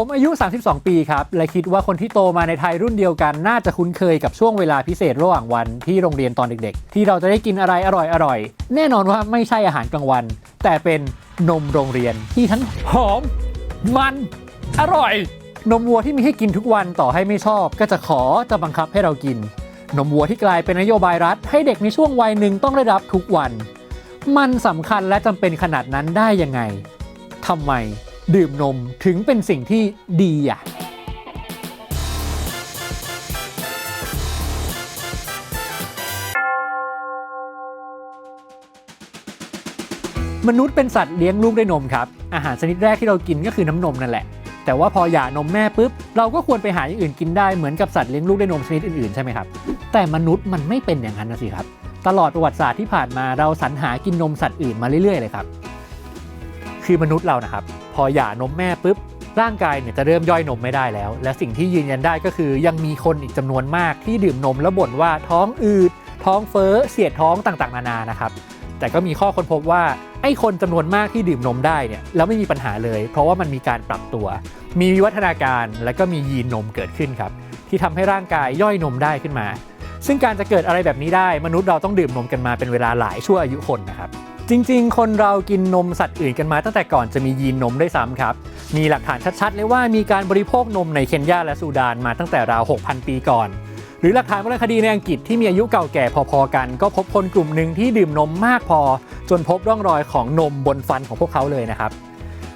ผมอายุ 32 ปีครับ และคิดว่าคนที่โตมาในไทยรุ่นเดียวกัน น่าจะคุ้นเคยกับช่วงเวลาพิเศษระหว่างวันที่โรงเรียนตอนเด็กๆ ที่เราจะได้กินอะไรอร่อยๆ แน่นอนว่าไม่ใช่อาหารกลางวัน แต่เป็นนมโรงเรียนที่ทั้งหอม มัน อร่อย นมวัวที่มีให้กินทุกวันต่อให้ไม่ชอบ ก็จะขอจะบังคับให้เรากิน นมวัวที่กลายเป็นนโยบายรัฐ ให้เด็กในช่วงวัยหนึ่งต้องได้รับทุกวัน มันสำคัญและจำเป็นขนาดนั้นได้ยังไงทำไม ดื่มนมถึงเป็นสิ่งที่ดีอะมนุษย์เป็นสัตว์เลี้ยงลูกด้วยนมครับ อาหารชนิดแรกที่เรากินก็คือน้ำนมนั่นแหละ แต่ว่าพอหย่านมแม่ปุ๊บ เราก็ควรไปหาอย่างอื่นกินได้เหมือนกับสัตว์เลี้ยงลูกด้วยนมชนิดอื่นๆใช่ไหมครับ แต่มนุษย์มันไม่เป็นอย่างนั้นนะสิครับ ตลอดประวัติศาสตร์ที่ผ่านมาเราสรรหากินนมสัตว์อื่นมาเรื่อยๆเลยครับ คือมนุษย์เรานะครับ พอหย่านมแม่ปุ๊บร่างกายเนี่ยจะเริ่มย่อยนมไม่ได้แล้ว และสิ่งที่ยืนยันได้ก็คือยังมีคนอีกจำนวนมากที่ดื่มนมแล้วบ่นว่าท้องอืดท้องเฟ้อเสียดท้องต่างๆ นานานะครับ แต่ก็มีข้อค้นพบว่าไอ้คนจำนวนมากที่ดื่มนมได้เนี่ยแล้วไม่มีปัญหาเลย เพราะว่ามันมีการปรับตัว มีวิวัฒนาการและก็มียีนนมเกิดขึ้นครับ ที่ทำให้ร่างกายย่อยนมได้ขึ้นมา ซึ่งการจะเกิดอะไรแบบนี้ได้ มนุษย์เราต้องดื่มนมกันมาเป็นเวลาหลายชั่วอายุคนนะครับ จริงๆ คนเรากินนมสัตว์อื่นกันมาตั้งแต่ก่อนจะมียีนนมได้ซ้ำครับ มีหลักฐานชัดๆ เลยว่ามีการบริโภคนมในเคนยาและซูดานมาตั้งแต่ราว 6,000 ปีก่อน หรือหลักฐานวรรณคดีในอังกฤษที่มีอายุเก่าแก่พอๆกัน ก็พบคนกลุ่มหนึ่งที่ดื่มนมมากพอ จนพบร่องรอยของนมบนฟันของพวกเขาเลยนะครับ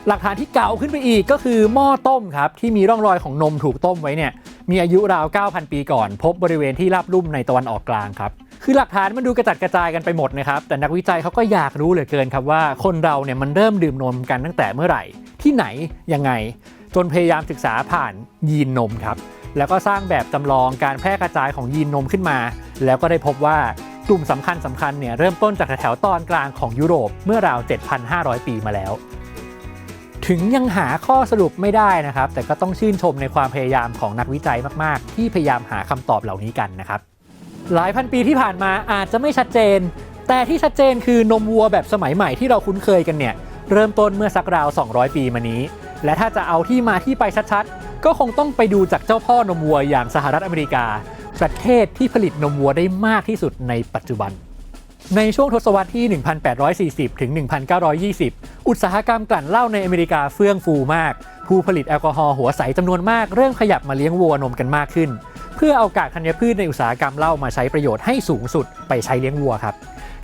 หลักฐานที่เก่าขึ้นไปอีกก็คือหม้อต้มครับที่มีร่องรอยของนมถูกต้มไว้เนี่ยมีอายุราว 9,000 ปีก่อน พบบริเวณที่ราบลุ่มในตะวันออกกลางครับ คือหลักฐานมันดูกระจัดกระจายกันไปหมดนะครับ แต่นักวิจัยเขาก็อยากรู้เหลือเกินครับว่าคนเราเนี่ยมันเริ่มดื่มนมกันตั้งแต่เมื่อไหร่ ที่ไหนยังไง จนพยายามศึกษาผ่านยีนนมครับ แล้วก็สร้างแบบจำลองการแพร่กระจายของยีนนมขึ้นมา แล้วก็ได้พบว่ากลุ่มสำคัญสำคัญเนี่ยเริ่มต้นจากแถวตอนกลางของยุโรปเมื่อราว 7,500 ปีมาแล้ว ถึงยังหาข้อสรุปไม่ได้นะครับ แต่ก็ต้องชื่นชมในความพยายามของนักวิจัยมาก ๆ ที่พยายามหาคำตอบเหล่านี้กันนะครับ หลายพันปีที่ผ่านมาอาจจะไม่ชัดเจน แต่ที่ชัดเจนคือนมวัวแบบสมัยใหม่ที่เราคุ้นเคยกันเนี่ย เริ่มต้นเมื่อสักราว 200 ปีมานี้ และถ้าจะเอาที่มาที่ไปชัดๆ ก็คงต้องไปดูจากเจ้าพ่อนมวัวอย่างสหรัฐอเมริกา ประเทศที่ผลิตนมวัวได้มากที่สุดในปัจจุบัน ในช่วงทศวรรษที่ 1840 ถึง 1920 อุตสาหกรรมกลั่นเหล้าในอเมริกาเฟื่องฟูมาก ผู้ผลิตแอลกอฮอล์หัวใสจำนวนมากเริ่มขยับมาเลี้ยงวัวนมกันมากขึ้น เพื่อเอากากธัญพืชในอุตสาหกรรมเหล้ามาใช้ประโยชน์ให้สูงสุดไปใช้เลี้ยงวัวครับ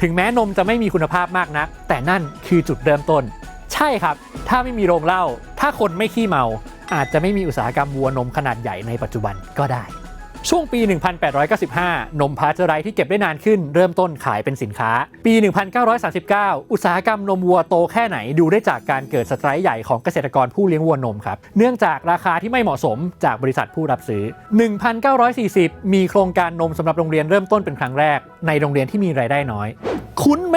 ถึงแม้นมจะไม่มีคุณภาพมากนัก แต่นั่นคือจุดเริ่มต้น ใช่ครับ ถ้าไม่มีโรงเหล้าถ้าคนไม่ขี้เมา อาจจะไม่มีอุตสาหกรรมวัวนมขนาดใหญ่ในปัจจุบันก็ได้ ช่วงปี 1895 นมพาสเจอไรที่เก็บได้นานขึ้นเริ่มต้นขายเป็นสินค้า ปี 1939 อุตสาหกรรมนมวัวโตแค่ไหนดูได้จากการเกิดสไตรค์ใหญ่ของเกษตรกรผู้เลี้ยงวัวนมครับ เนื่องจากราคาที่ไม่เหมาะสมจากบริษัทผู้รับซื้อ 1940 มีโครงการนมสำหรับโรงเรียนเริ่มต้นเป็นครั้งแรก ในโรงเรียนที่มีรายได้น้อย คุ้นไหม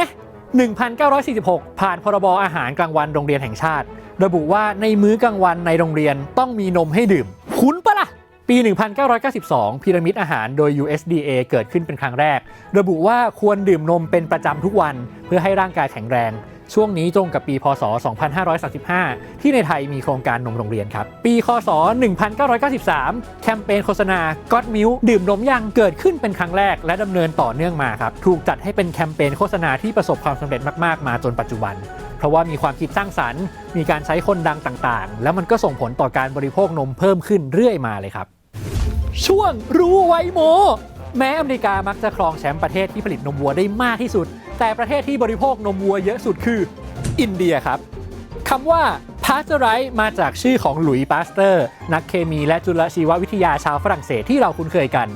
1946 ผ่านพรบอาหารกลางวันโรงเรียนแห่งชาติ ระบุว่าในมื้อกลางวันในโรงเรียนต้องมีนมให้ดื่ม คุ้นปะล่ะ ปี 1992 พีระมิดอาหารโดย USDA เกิดขึ้นเป็นครั้งแรก ระบุว่าควรดื่มนมเป็นประจำทุกวันเพื่อให้ร่างกายแข็งแรง ช่วงนี้ตรงกับปี พศ 2535 ที่ในไทยมีโครงการนมโรงเรียนครับ ปี คศ 1993 แคมเปญโฆษณา God Milk ดื่มนมยังเกิดขึ้นเป็นครั้งแรก และดำเนินต่อเนื่องมาครับ ถูกจัดให้เป็นแคมเปญโฆษณาที่ประสบความสำเร็จมากๆ มาจนปัจจุบันเพราะว่ามีความคิดสร้างสรรค์ มีการใช้คนดังต่างๆ แล้วมันก็ส่งผลต่อการบริโภคนมเพิ่มขึ้นเรื่อยมาเลยครับ ช่วงรู้ไวโม แม้อเมริกามักจะครองแชมป์ประเทศที่ผลิตนมวัวได้มากที่สุด แต่ประเทศที่บริโภคนมวัวเยอะสุดคือ อินเดียครับคำว่าพาสเจอไรส์มาจากชื่อของหลุยส์ปาสเตอร์ นักเคมีและจุลชีววิทยาชาวฝรั่งเศสที่เราคุ้นเคยกัน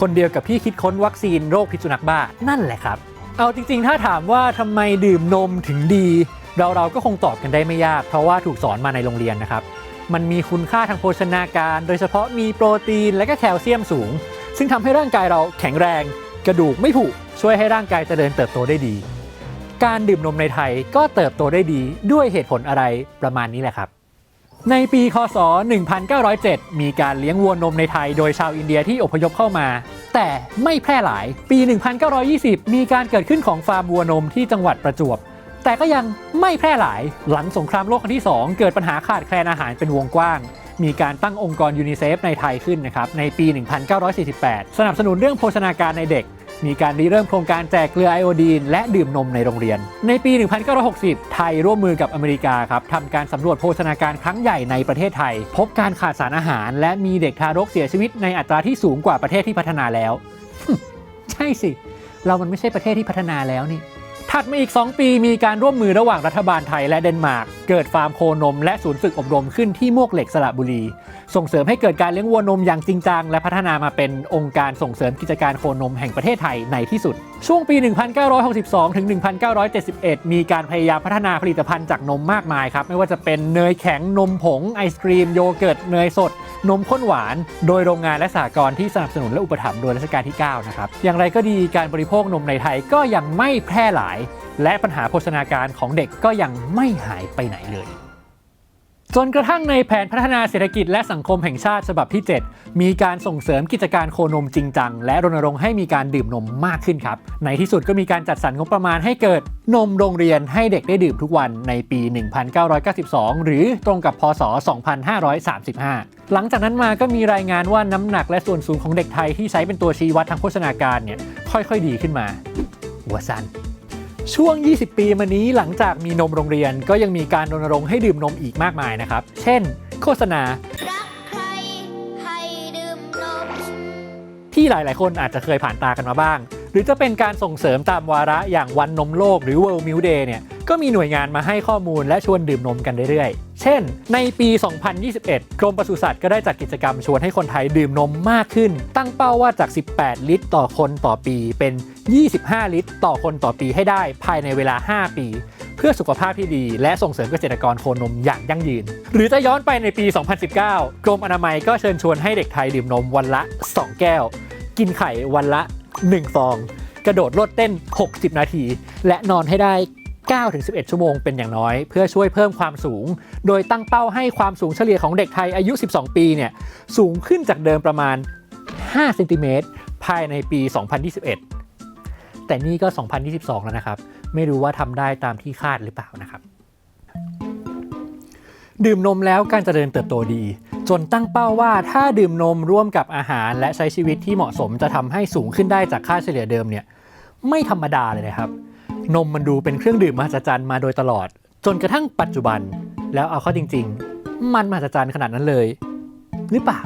คนเดียวกับที่คิดค้นวัคซีนโรคพิษสุนัขบ้านั่นแหละครับ เอาจริงๆ ถ้าถามว่าทำไมดื่มนมถึงดี เราเราก็คงตอบกันได้ไม่ยาก เพราะว่าถูกสอนมาในโรงเรียนนะครับ มันมีคุณค่าทางโภชนาการ โดยเฉพาะมีโปรตีนและก็แคลเซียมสูง ซึ่งทำให้ร่างกายเราแข็งแรง กระดูกไม่ผุช่วยให้ร่างกายเจริญเติบโตได้ดี การดื่มนมในไทยก็เติบโตได้ดีด้วยเหตุผลอะไรประมาณนี้แหละครับ ในปีคศ 1907 มีการเลี้ยงวัวนมในไทย โดยชาวอินเดียที่อพยพเข้ามา แต่ไม่แพร่หลาย ปี 1920 มีการเกิดขึ้นของฟาร์มวัวนมที่จังหวัดประจวบ แต่ก็ยังไม่แพร่หลายหลังสงครามโลกครั้งที่ 2 เกิดปัญหาขาดแคลนอาหารเป็นวงกว้าง มีการตั้งองค์กรยูนิเซฟในไทยขึ้นนะครับในปี 1948 สนับสนุนเรื่องโภชนาการในเด็ก มีการริเริ่มโครงการแจกเกลือไอโอดีน และดื่มนมในโรงเรียน ในปี 1960 ไทยร่วมมือกับอเมริกาครับทำการสำรวจโภชนาการครั้งใหญ่ในประเทศไทย พบการขาดสารอาหาร และมีเด็กทารกเสียชีวิตในอัตราที่สูงกว่าประเทศที่พัฒนาแล้ว ใช่สิ เรามันไม่ใช่ประเทศที่พัฒนาแล้วนี่ ถัดมาอีก 2 ปีมีการร่วมมือระหว่างรัฐบาลไทยและเดนมาร์ก เกิดฟาร์มโคนม และศูนย์ฝึกอบรมขึ้นที่มวกเหล็กสระบุรี ส่งเสริมให้เกิดการเลี้ยงวัวนมอย่างจริงจัง และพัฒนามาเป็นองค์การส่งเสริมกิจการโคนมแห่งประเทศไทยในที่สุด ช่วงปี 1962 ถึง 1971 มีการพยายามพัฒนาผลิตภัณฑ์จากนมมากมายครับไม่ว่าจะเป็นเนยแข็งนมผงไอศครีมโยเกิร์ตเนยสด นมข้นหวาน โดยโรงงานและสหกรณ์ที่สนับสนุนและอุปถัมภ์โดยรัชกาลที่ 9 นะครับ อย่างไรก็ดีการบริโภคนมในไทยก็ยังไม่แพร่หลาย และปัญหาโภชนาการของเด็กก็ยังไม่หายไปไหนเลย จนกระทั่งในแผนพัฒนาเศรษฐกิจและสังคมแห่งชาติฉบับที่ 7 มีการส่งเสริมกิจการโคนมจริงจัง และรณรงค์ให้มีการดื่มนมมากขึ้นครับ ในที่สุดก็มีการจัดสรรงบประมาณให้เกิดนมโรงเรียนให้เด็กได้ดื่มทุกวันในปี 1992 หรือตรงกับพศ 2535 หลังจากนั้นมาก็มีรายงานว่าน้ำหนักและส่วนสูงของเด็กไทยที่ใช้เป็นตัวชี้วัดทางโภชนาการเนี่ยค่อยๆ ดีขึ้นมาหัวสัน ช่วง 20 ปีมานี้หลังจากมีนมโรงเรียนก็ยังมีการรณรงค์ให้ดื่มนมอีกมากมายนะครับ เช่น โฆษณา รักใครให้ดื่มนม ที่หลาย ๆ คนอาจจะเคยผ่านตากันมาบ้าง หรือจะเป็นการส่งเสริมตามวาระอย่างวันนมโลกหรือ World Milk Day เนี่ย ก็มีหน่วยงานมาให้ข้อมูลและชวนดื่มนมกันเรื่อยๆ เช่น ในปี 2021 กรมปศุสัตว์ก็ได้จัดกิจกรรมชวนให้คนไทยดื่มนมมากขึ้น ตั้งเป้าว่าจาก 18 ลิตรต่อคนต่อปี เป็น 25 ลิตร ต่อคนต่อปีให้ได้ภายในเวลา 5 ปี เพื่อสุขภาพที่ดีและส่งเสริมเกษตรกรโคนมอย่างยั่งยืน หรือจะย้อนไปในปี 2019 กรมอนามัยก็เชิญชวนให้เด็กไทยดื่มนมวันละ 2 แก้ว กินไข่วันละ 1 ฟอง กระโดดโลดเต้น 60 นาที และนอนให้ได้ 9-11 ชั่วโมงเป็นอย่างน้อย เพื่อช่วยเพิ่มความสูง โดยตั้งเป้าให้ความสูงเฉลี่ยของเด็กไทยอายุ 12 ปีเนี่ยสูงขึ้นจากเดิมประมาณ 5 เซนติเมตรภายในปี 2021 แต่นี่ก็ 2022 แล้วนะครับ ไม่รู้ว่าทำได้ตามที่คาดหรือเปล่านะครับ ดื่มนมแล้วการเจริญเติบโตดี จนตั้งเป้าว่าถ้าดื่มนมร่วมกับอาหารและใช้ชีวิตที่เหมาะสมจะทำให้สูงขึ้นได้จากค่าเฉลี่ยเดิมเนี่ยไม่ธรรมดาเลยนะครับ นมมันดูเป็นเครื่องดื่มมหัศจรรย์มาโดยตลอด จนกระทั่งปัจจุบัน แล้วเอาเข้าจริง ๆ มันมหัศจรรย์ขนาดนั้นเลย หรือเปล่า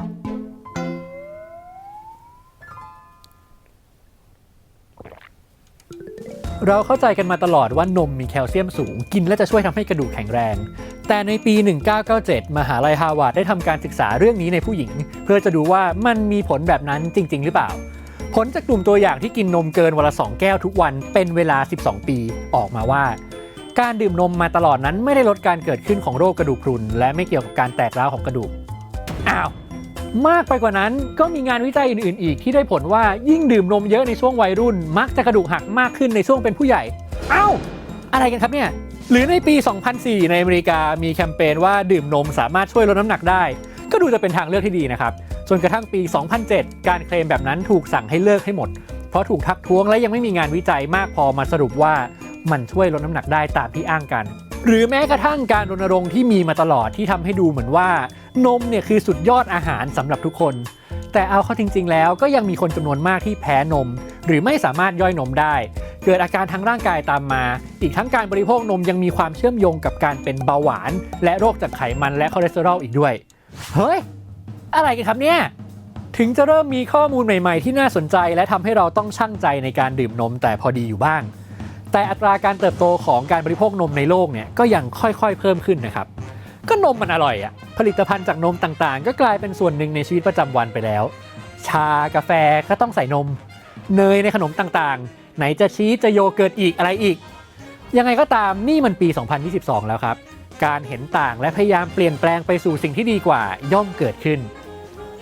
เราเข้าใจกันมาตลอดว่านมมีแคลเซียมสูง กินแล้วจะช่วยทำให้กระดูกแข็งแรง แต่ในปี 1997 มหาลัยฮาวาดได้ทำการศึกษาเรื่องนี้ในผู้หญิง เพื่อจะดูว่ามันมีผลแบบนั้นจริง ๆ หรือเปล่า ผลจากกลุ่มตัวอย่างที่กินนมเกินวันละ 2 แก้วทุกวันเป็นเวลา 12 ปีออกมาว่า การดื่มนมมาตลอดนั้นไม่ได้ลดการเกิดขึ้นของโรคกระดูกพรุน และไม่เกี่ยวกับการแตกร้าวของกระดูกอ้าวมากไปกว่านั้นก็มีงานวิจัยอื่น ๆ อีกที่ได้ผลว่ายิ่งดื่มนมเยอะในช่วงวัยรุ่น มักจะกระดูกหักมากขึ้นในช่วงเป็นผู้ใหญ่เอ้าอะไรกันครับเนี่ยหรือในปี 2004 ในอเมริกามีแคมเปญว่าดื่มนมสามารถช่วยลดน้ำหนักได้ ก็ดูจะเป็นทางเลือกที่ดีนะครับ จนกระทั่งปี 2007 การเคลมแบบนั้นถูกสั่งให้เลิกให้หมด เพราะถูกทักท้วงและยังไม่มีงานวิจัยมากพอมาสรุปว่ามันช่วยลดน้ำหนักได้ตามที่อ้างกัน หรือแม้กระทั่งการรณรงค์ที่มีมาตลอดที่ทำให้ดูเหมือนว่า นมเนี่ยคือสุดยอดอาหารสำหรับทุกคน แต่เอาเข้าจริง ๆ แล้วก็ยังมีคนจำนวนมากที่แพ้นม หรือไม่สามารถย่อยนมได้ เกิดอาการทางร่างกายตามมา อีกทั้งการบริโภคนมยังมีความเชื่อมโยงกับการเป็นเบาหวาน และโรคจากไขมันและคอเลสเตอรอลอีกด้วย เฮ้ย อะไรกันครับเนี่ยถึงจะเริ่มมีข้อมูลใหม่ ๆ ที่น่าสนใจ และทำให้เราต้องชั่งใจในการดื่มนมแต่พอดีอยู่บ้าง แต่อัตราการเติบโตของการบริโภคนมในโลกเนี่ยก็ยังค่อยๆเพิ่มขึ้นนะครับ ก็นมมันอร่อยอะผลิตภัณฑ์จากนมต่างๆ ก็กลายเป็นส่วนหนึ่งในชีวิตประจำวันไปแล้ว ชากาแฟก็ต้องใส่นม เนยในขนมต่างๆ ไหนจะชีสจะโยเกิร์ตอีกอะไรอีก ยังไงก็ตามนี่มันปี 2022 แล้วครับ การเห็นต่างและพยายามเปลี่ยนแปลงไปสู่สิ่งที่ดีกว่าย่อมเกิดขึ้น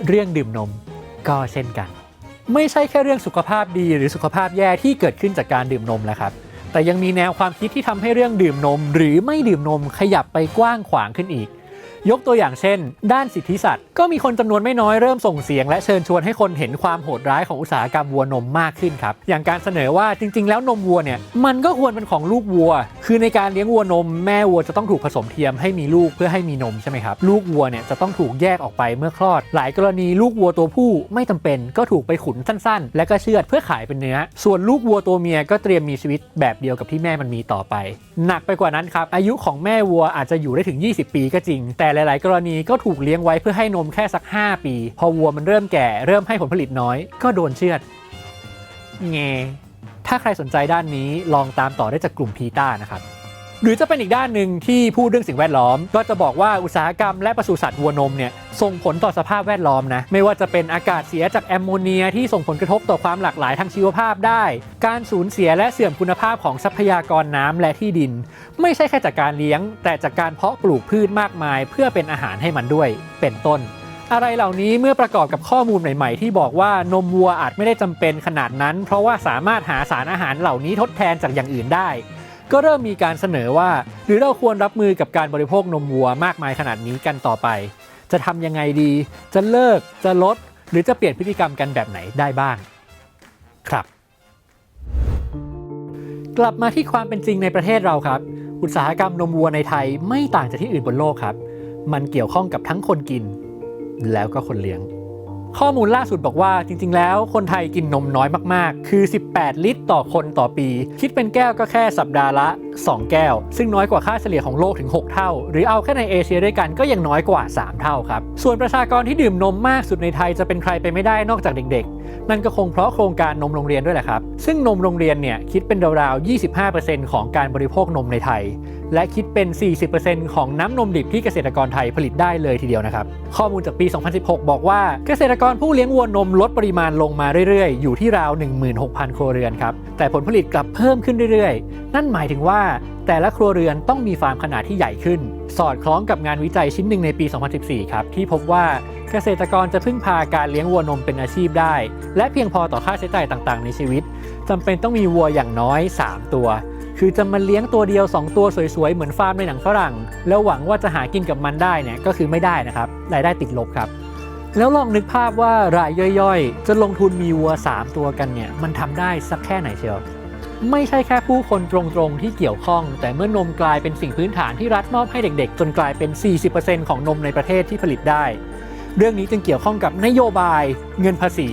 เรื่องดื่มนมก็เช่นกัน ไม่ใช่แค่เรื่องสุขภาพดีหรือสุขภาพแย่ที่เกิดขึ้นจากการดื่มนมแล้วครับ แต่ยังมีแนวความคิดที่ทำให้เรื่องดื่มนม หรือไม่ดื่มนมขยับไปกว้างขวางขึ้นอีก ยกตัวอย่างเช่น ด้านสิทธิสัตว์ ก็มีคนจำนวนไม่น้อยเริ่มส่งเสียง และเชิญชวนให้คนเห็นความโหดร้ายของอุตสาหกรรมวัวนมมากขึ้นครับ อย่างการเสนอว่าจริง ๆ แล้วนมวัวเนี่ยมันก็ควรเป็นของลูกวัว คือในการเลี้ยงวัวนมแม่วัวจะต้องถูกผสมเทียมให้มีลูกเพื่อให้มีนมใช่ไหมครับลูกวัวเนี่ยจะต้องถูกแยกออกไปเมื่อคลอด หลายกรณีลูกวัวตัวผู้ไม่จำเป็นก็ถูกไปขุนสั้นๆ และก็เชือดเพื่อขายเป็นเนื้อ ส่วนลูกวัวตัวเมียก็เตรียมมีชีวิตแบบเดียวกับที่แม่มันมีต่อไปหนักไปกว่านั้นครับ อายุของแม่วัวอาจจะอยู่ได้ถึง 20 ปีก็จริง แต่หลาย ๆ กรณีก็ถูกเลี้ยงไว้เพื่อให้นมแค่สัก 5 ปี พอวัวมันเริ่มแก่เริ่มให้ผลผลิตน้อย ก็โดนเชือดเงถ้าใครสนใจด้านนี้ลองตามต่อได้จากกลุ่มพีต้านะครับ หรือจะเป็นอีกด้านหนึ่งที่พูดเรื่องสิ่งแวดล้อม ก็จะบอกว่าอุตสาหกรรมและปศุสัตว์วัวนมเนี่ยส่งผลต่อสภาพแวดล้อมนะไม่ว่าจะเป็นอากาศเสียจากแอมโมเนียที่ส่งผลกระทบต่อความหลากหลายทางชีวภาพได้ การสูญเสียและเสื่อมคุณภาพของทรัพยากรน้ำและที่ดิน ไม่ใช่แค่จากการเลี้ยง แต่จากการเพาะปลูกพืชมากมาย เพื่อเป็นอาหารให้มันด้วยเป็นต้นอะไรเหล่านี้เมื่อประกอบกับข้อมูลใหม่ ๆ ที่บอกว่านมวัวอาจไม่ได้จำเป็นขนาดนั้น เพราะว่าสามารถหาสารอาหารเหล่านี้ทดแทนจากอย่างอื่นได้ ก็เริ่มมีการเสนอว่า หรือเราควรรับมือกับการบริโภคนมวัวมากมายขนาดนี้กันต่อไป จะทำยังไงดี จะเลิกจะลด หรือจะเปลี่ยนพฤติกรรมกันแบบไหนได้บ้าง ครับ กลับมาที่ความเป็นจริงในประเทศเราครับ อุตสาหกรรมนมวัวในไทยไม่ต่างจากที่อื่นบนโลกครับ มันเกี่ยวข้องกับทั้งคนกิน แล้วก็คนเลี้ยง ข้อมูลล่าสุดบอกว่าจริงๆ แล้วคนไทยกินนมน้อยมากๆ คือ 18 ลิตรต่อคนต่อปี คิดเป็นแก้วก็แค่สัปดาห์ละ 2 แก้ว ซึ่งน้อยกว่าค่าเฉลี่ยของโลกถึง 6 เท่า หรือเอาแค่ในเอเชียด้วยกันก็ยังน้อยกว่า 3 เท่าครับ ส่วนประชากรที่ดื่มนมมากสุดในไทยจะเป็นใครไปไม่ได้นอกจากเด็กๆ นั่นก็คงเพราะโครงการนมโรงเรียนด้วยแหละครับ ซึ่งนมโรงเรียนเนี่ยคิดเป็นราวๆ 25%ของการบริโภคนมในไทย และคิดเป็น 40%ของน้ำนมดิบที่เกษตรกรไทยผลิตได้เลยทีเดียวนะครับ ข้อมูลจากปี 2016 บอกว่าเกษตรกรผู้เลี้ยงวัวนมลดปริมาณลงมาเรื่อยๆ อยู่ที่ราว 16,000 ครัวเรือนครับ แต่ผลผลิตกลับเพิ่มขึ้นเรื่อยๆ นั่นหมายถึงว่าแต่ละครัวเรือนต้องมีฟาร์มขนาดที่ใหญ่ขึ้น สอดคล้องกับงานวิจัยชิ้นหนึ่งในปี 2014 ครับ ที่พบว่าเกษตรกรจะพึ่งพาการเลี้ยงวัวนมเป็นอาชีพได้ และเพียงพอต่อค่าใช้จ่ายต่างๆ ในชีวิตจำเป็นต้องมีวัวอย่างน้อย 3 ตัว คือจะมาเลี้ยงตัวเดียว 2 ตัวสวยๆ เหมือนฟาร์มในหนังฝรั่ง แล้วหวังว่าจะหากินกับมันได้เนี่ยก็คือไม่ได้นะครับรายได้ติดลบครับ แล้วลองนึกภาพว่ารายย่อยๆ จะลงทุนมีวัว 3 ตัวกันเนี่ย มันทำได้สักแค่ไหนเชียว ไม่ใช่แค่ผู้คนตรงๆที่เกี่ยวข้อง แต่เมื่อนมกลายเป็นสิ่งพื้นฐานที่รัฐมอบให้เด็กๆ จนกลายเป็น 40%ของนมในประเทศที่ผลิตได้ เรื่องนี้จึงเกี่ยวข้องกับนโยบาย เงินภาษี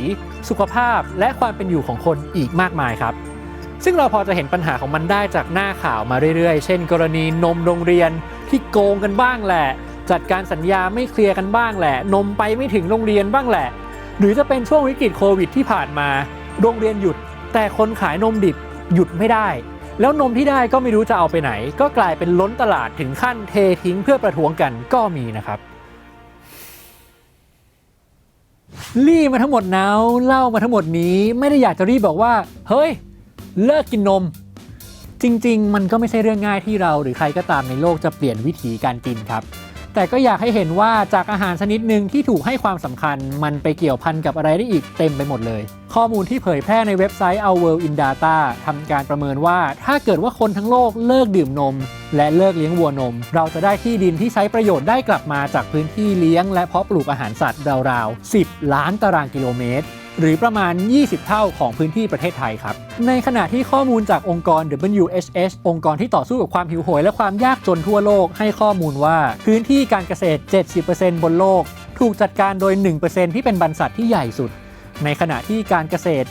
สุขภาพ และความเป็นอยู่ของคนอีกมากมายครับ ซึ่งเราพอจะเห็นปัญหาของมันได้จากหน้าข่าวมาเรื่อยๆ เช่น กรณีนมโรงเรียนที่โกงกันบ้างแหละ จัดการสัญญาไม่เคลียร์กันบ้างแหละ นมไปไม่ถึงโรงเรียนบ้างแหละ หรือจะเป็นช่วงวิกฤตโควิดที่ผ่านมา โรงเรียนหยุด แต่คนขายนมดิบหยุดไม่ได้ แล้วนมที่ได้ก็ไม่รู้จะเอาไปไหน ก็กลายเป็นล้นตลาดถึงขั้นเททิ้งเพื่อประท้วงกันก็มีนะครับรี่มาทั้งหมดนาวเล่ามาทั้งหมดนี้ไม่ได้อยากจะรีบบอกว่า เฮ้ย เลิกกินนม จริง ๆ มันก็ไม่ใช่เรื่องง่ายที่เราหรือใครก็ตามในโลกจะเปลี่ยนวิถีการกินครับ แต่ก็อยากให้เห็นว่าจากอาหารชนิดหนึ่งที่ถูกให้ความสำคัญ มันไปเกี่ยวพันกับอะไรได้อีกเต็มไปหมดเลย ข้อมูลที่เผยแพร่ในเว็บไซต์ Our World in Data ทำการประเมินว่าถ้าเกิดว่าคนทั้งโลกเลิกดื่มนม และเลิกเลี้ยงวัวนม เราจะได้ที่ดินที่ใช้ประโยชน์ได้กลับมาจากพื้นที่เลี้ยง และเพาะปลูกอาหารสัตว์ราวๆ 10 ล้านตารางกิโลเมตร หรือประมาณ 20 เท่าของพื้นที่ประเทศไทยครับ ในขณะที่ข้อมูลจากองค์กร WHS องค์กรที่ต่อสู้กับความหิวโหยและความยากจนทั่วโลกให้ข้อมูลว่า พื้นที่การเกษตร 70%บนโลก ถูกจัดการโดย 1%ที่เป็นบรรษัทที่ใหญ่สุด ในขณะที่การเกษตร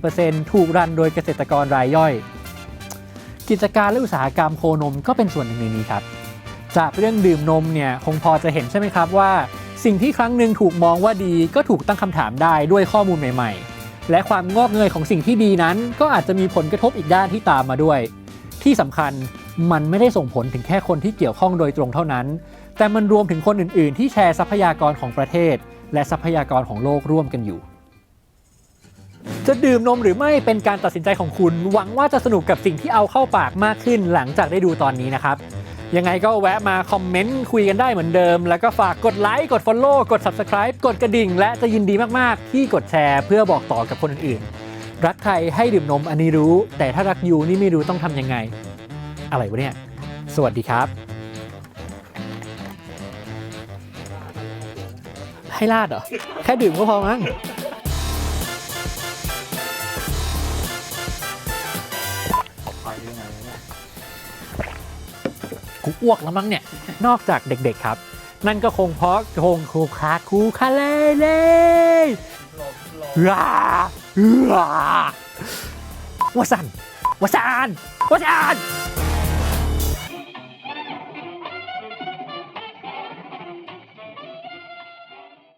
80%ถูกรันโดยเกษตรกรรายย่อย กิจการและอุตสาหกรรมโคนมก็เป็นส่วนหนึ่งในนี้ครับ จากเรื่องดื่มนมเนี่ยคงพอจะเห็นใช่ไหมครับว่า สิ่งที่ครั้งหนึ่งถูกมองว่าดีก็ถูกตั้งคำถามได้ด้วยข้อมูลใหม่ ๆ และความงอกเงยของสิ่งที่ดีนั้น ก็อาจจะมีผลกระทบอีกด้านที่ตามมาด้วย ที่สำคัญมันไม่ได้ส่งผลถึงแค่คนที่เกี่ยวข้องโดยตรงเท่านั้น แต่มันรวมถึงคนอื่น ๆ ที่แชร์ทรัพยากรของประเทศ และทรัพยากรของโลกร่วมกันอยู่ จะดื่มนมหรือไม่เป็นการตัดสินใจของคุณ หวังว่าจะสนุกกับสิ่งที่เอาเข้าปากมากขึ้นหลังจากได้ดูตอนนี้นะครับ ยังไงก็แวะมาคอมเมนต์คุยกันได้เหมือนเดิม แล้วก็ฝากกดไลค์กด Follow กด Subscribe กดกระดิ่ง และจะยินดีมาก ๆ ที่กดแชร์เพื่อบอกต่อกับคนอื่นๆ รักใครให้ดื่มนมอันนี้รู้ แต่ถ้ารักยูนี่ไม่รู้ต้องทำยังไง อะไรวะเนี่ย สวัสดีครับ ให้ราดเหรอ แค่ดื่มก็พอมั้ง กูอ้วกแล้วมั้งเนี่ย นอกจากเด็กๆครับ นั่นก็คงเพราะคงคูคาคูคาเล่เล่ว้าว้าวาสันวาสันวาสัน